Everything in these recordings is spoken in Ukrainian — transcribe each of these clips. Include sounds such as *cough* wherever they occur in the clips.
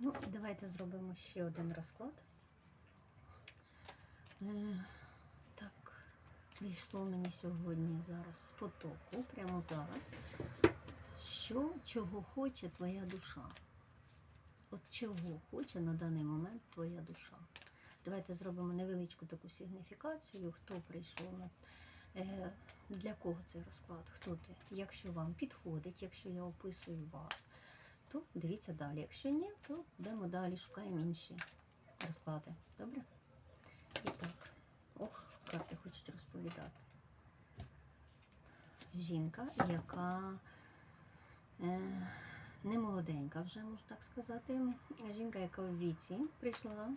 Ну, давайте зробимо ще один розклад. Е, так, прийшло мені сьогодні зараз з потоку, прямо зараз. Що, чого хоче твоя душа? От чого хоче на даний момент твоя душа? Давайте зробимо невеличку таку сигніфікацію, хто прийшов на е, для кого цей розклад, хто ти. Якщо вам підходить, якщо я описую вас, то дивіться далі. Якщо ні, то йдемо далі, шукаємо інші розклади. Добре? І так, ох, карти хочуть розповідати. Жінка, яка е, не молоденька, вже можу так сказати. Жінка, яка в віці прийшла,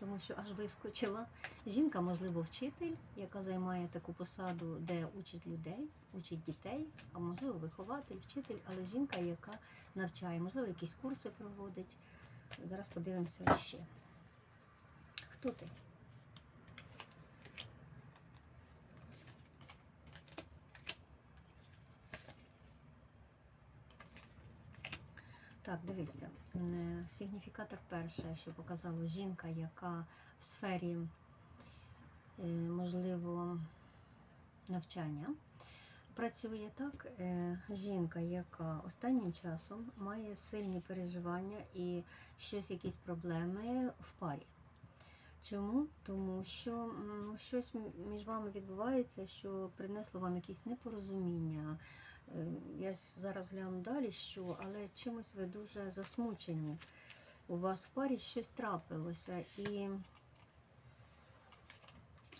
тому що аж вискочила. Жінка, можливо, вчитель, яка займає таку посаду, де учить людей, учить дітей, а можливо, вихователь, вчитель, але жінка, яка навчає, можливо, якісь курси проводить. Зараз подивимося ще. Хто ти? Так, дивіться. Е, Сигніфікатор перше, що показало жінка, яка в сфері, е, можливо, навчання працює так. Е, Жінка, яка останнім часом має сильні переживання і щось, якісь проблеми в парі. Чому? Тому що щось між вами відбувається, що принесло вам якісь непорозуміння. Е, Я зараз гляну далі, що, але чимось ви дуже засмучені. У вас в парі щось трапилося, і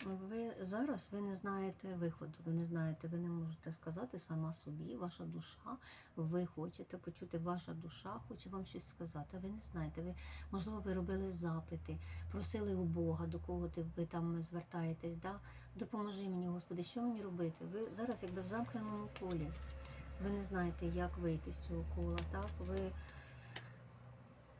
ви зараз ви не знаєте виходу, ви не знаєте, ви не можете сказати сама собі, ваша душа, ви хочете почути, ваша душа хоче вам щось сказати, ви не знаєте. Ви, можливо, ви робили запити, просили у Бога, до кого ти ви там звертаєтесь, да? допоможи мені, Господи, що мені робити? Ви зараз якби в замкненому колі. Ви не знаєте, як вийти з цього кола, так? Ви,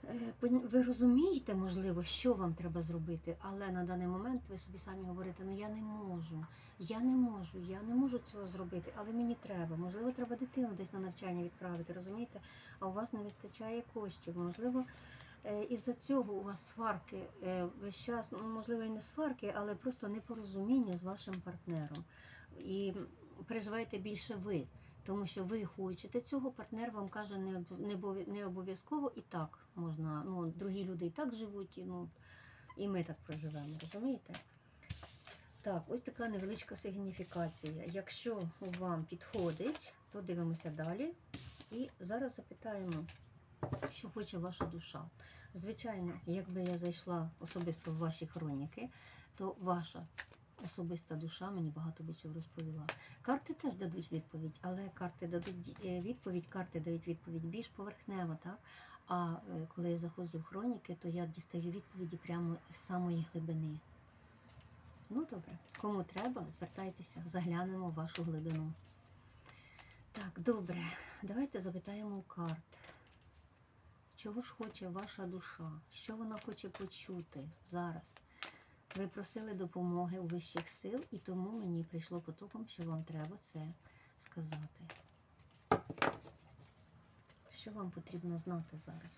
е, ви розумієте, можливо, що вам треба зробити, але на даний момент ви собі самі говорите, ну я не можу, я не можу, я не можу цього зробити, але мені треба. Можливо, треба дитину десь на навчання відправити, розумієте? А у вас не вистачає коштів. Можливо, е, із-за цього у вас сварки е, весь час, ну, можливо, і не сварки, але просто непорозуміння з вашим партнером. І переживаєте більше ви. Тому що ви хочете цього, партнер вам каже не, обов'язково і так можна. Ну, другі люди і так живуть, і, ну, і ми так проживемо, розумієте? Так, ось така невеличка сигніфікація. Якщо вам підходить, то дивимося далі. І зараз запитаємо, що хоче ваша душа. Звичайно, якби я зайшла особисто в ваші хроніки, то ваша особиста душа мені багато чого розповіла. Карти теж дадуть відповідь, але карти дадуть е, відповідь, карти дають відповідь більш поверхнево, так? А е, коли я заходжу в хроніки, то я дістаю відповіді прямо з самої глибини. Ну добре, кому треба, звертайтеся, заглянемо в вашу глибину. Так, добре, давайте запитаємо карт. Чого ж хоче ваша душа? Що вона хоче почути зараз? Ви просили допомоги у вищих сил, і тому мені прийшло потоком, що вам треба це сказати. Що вам потрібно знати зараз?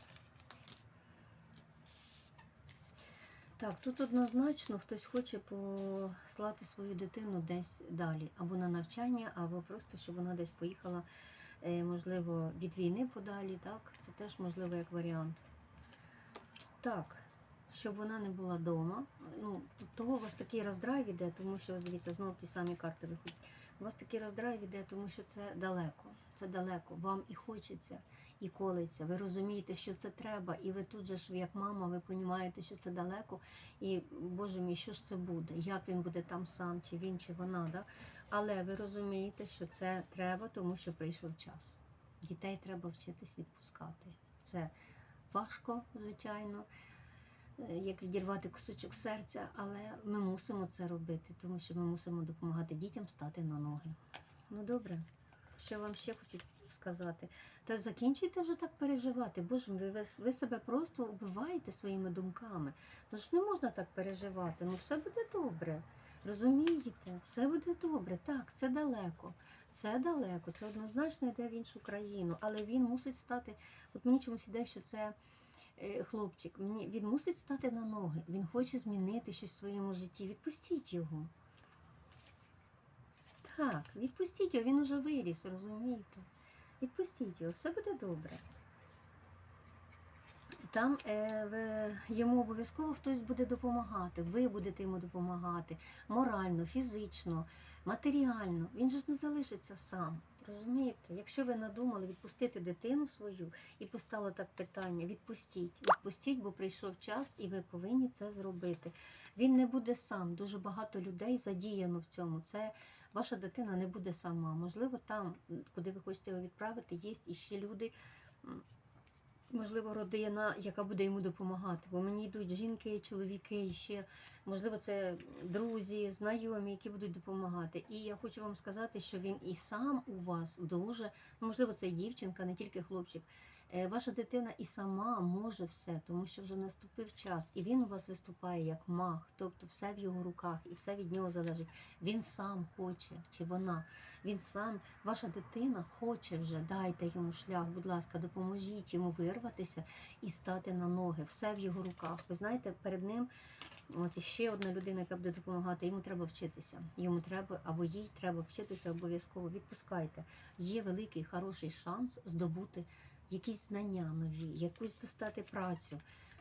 Так, тут однозначно хтось хоче послати свою дитину десь далі, або на навчання, або просто, щоб вона десь поїхала, е, можливо, від війни подалі, так? Це теж можливо як варіант. Так, щоб вона не була вдома. Ну, того у вас такий роздрайв іде, тому що, дивіться, знову ті самі карти виходять. У вас такий роздрайв іде, тому що це далеко. Це далеко. Вам і хочеться, і колиться. Ви розумієте, що це треба, і ви тут же ж, як мама, ви розумієте, що це далеко. І, Боже мій, що ж це буде? Як він буде там сам, чи він, чи вона. Да? Але ви розумієте, що це треба, тому що прийшов час. Дітей треба вчитись відпускати. Це важко, звичайно як відірвати кусочок серця, але ми мусимо це робити, тому що ми мусимо допомагати дітям стати на ноги. Ну добре, що вам ще хочуть сказати? Та закінчуйте вже так переживати. Боже ви, ви себе просто убиваєте своїми думками. Ну ж не можна так переживати. Ну все буде добре. Розумієте, все буде добре. Так, це далеко. Це далеко, це однозначно йде в іншу країну, але він мусить стати. От мені чомусь іде, що це е, хлопчик, мені він мусить стати на ноги. Він хоче змінити щось в своєму житті. Відпустіть його. Так, відпустіть його, він уже виріс, розумієте? Відпустіть його, все буде добре. Там е, в, йому обов'язково хтось буде допомагати, ви будете йому допомагати морально, фізично, матеріально. Він же ж не залишиться сам. Розумієте? Якщо ви надумали відпустити дитину свою і постало так питання, відпустіть, відпустіть, бо прийшов час, і ви повинні це зробити. Він не буде сам. Дуже багато людей задіяно в цьому. Це ваша дитина не буде сама. Можливо, там, куди ви хочете його відправити, є іще люди. Можливо, родина, яка буде йому допомагати. Бо мені йдуть жінки, чоловіки, ще, можливо, це друзі, знайомі, які будуть допомагати. І я хочу вам сказати, що він і сам у вас дуже, ну, можливо, це і дівчинка, не тільки хлопчик. Е, Ваша дитина і сама може все, тому що вже наступив час, і він у вас виступає як маг, тобто все в його руках, і все від нього залежить. Він сам хоче, чи вона, він сам, ваша дитина хоче вже, дайте йому шлях, будь ласка, допоможіть йому вирватися і стати на ноги. Все в його руках. Ви знаєте, перед ним ось ще одна людина, яка буде допомагати, йому треба вчитися. Йому треба або їй треба вчитися обов'язково. Відпускайте. Є великий хороший шанс здобути якісь знання нові, якусь достати працю.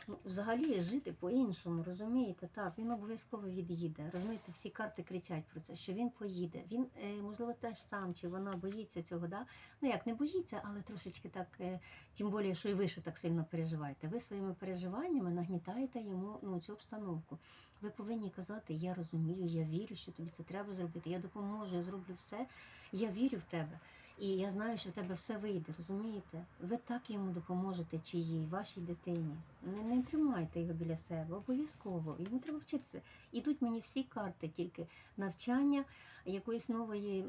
Ну, взагалі жити по-іншому, розумієте? Так, він обов'язково від'їде. Розумієте, всі карти кричать про це, що він поїде. Він, е, можливо, теж сам чи вона боїться цього, да? Ну як не боїться, але трошечки так, е, тим більше, що і ви ще так сильно переживаєте. Ви своїми переживаннями нагнітаєте йому ну, цю обстановку. Ви повинні казати, я розумію, я вірю, що тобі це треба зробити. Я допоможу, я зроблю все. Я вірю в тебе. І я знаю, що в тебе все вийде, розумієте? Ви так йому допоможете, чи їй, вашій дитині. Не, не тримайте його біля себе, обов'язково. Йому треба вчитися. Ідуть мені всі карти, тільки навчання якоїсь нової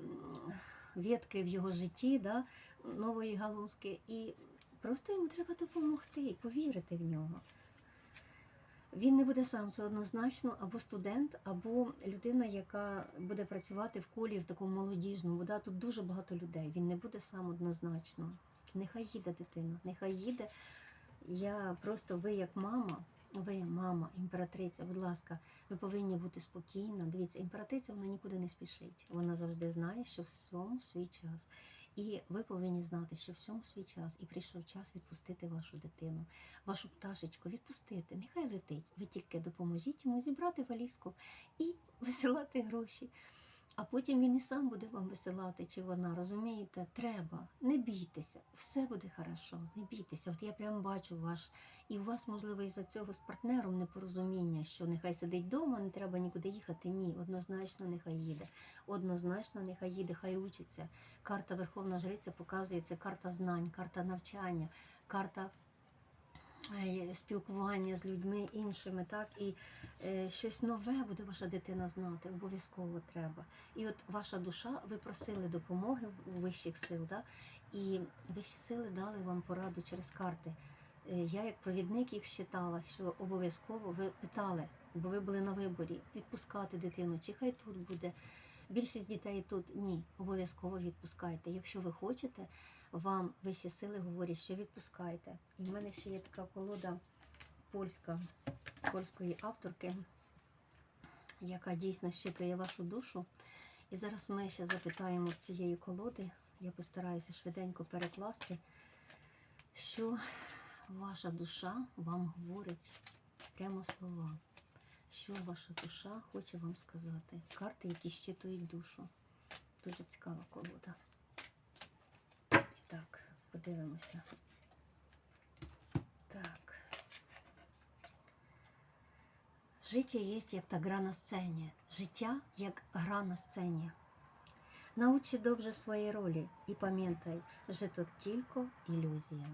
ветки в його житті, да? нової галузки. І просто йому треба допомогти, повірити в нього. Він не буде сам, це однозначно, або студент, або людина, яка буде працювати в колі в такому молодіжному. Да? Тут дуже багато людей. Він не буде сам однозначно. Нехай їде дитина, нехай їде. Я просто ви як мама, ви мама, імператриця, будь ласка, ви повинні бути спокійна. Дивіться, імператриця вона нікуди не спішить. Вона завжди знає, що всьому свій час. І ви повинні знати, що всьому свій час, і прийшов час відпустити вашу дитину, вашу пташечку, відпустити. Нехай летить. Ви тільки допоможіть йому зібрати валізку і *laughs* висилати гроші. А потім він і сам буде вам висилати, чи вона, розумієте? Треба, не бійтеся, все буде хорошо, не бійтеся. От я прямо бачу ваш, і у вас, можливо, із-за цього з партнером непорозуміння, що нехай сидить вдома, не треба нікуди їхати. Ні, однозначно нехай їде. Однозначно нехай їде, хай учиться. Карта Верховна Жриця показує це карта знань, карта навчання, карта спілкування з людьми іншими, так і е, щось нове буде ваша дитина знати, обов'язково треба. І от ваша душа, ви просили допомоги вищих сил, да? і вищі сили дали вам пораду через карти. Е, Я як провідник їх считала, що обов'язково ви питали, бо ви були на виборі, відпускати дитину, чи хай тут буде. Більшість дітей тут ні, обов'язково відпускайте. Якщо ви хочете, вам вищі сили говорять, що відпускайте. І в мене ще є така колода польська, польської авторки, яка дійсно щитує вашу душу. І зараз ми ще запитаємо в цієї колоди. Я постараюся швиденько перекласти, що ваша душа вам говорить прямо слова. Що ваша душа хоче вам сказати? Карти, які щитують душу. Дуже цікава колода. І так, подивимося. Так. Життя є як та гра на сцені. Життя як гра на сцені. Научи добре свої ролі і пам'ятай, що тут тільки ілюзія.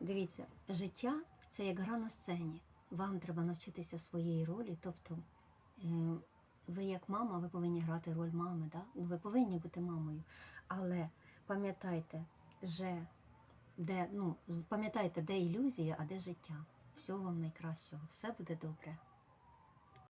Дивіться, життя це як гра на сцені. Вам треба навчитися своєї ролі. Тобто, е, ви як мама, ви повинні грати роль мами, да? ну, ви повинні бути мамою. Але пам'ятайте, де, ну, пам'ятайте, де ілюзія, а де життя. Всього вам найкращого. Все буде добре.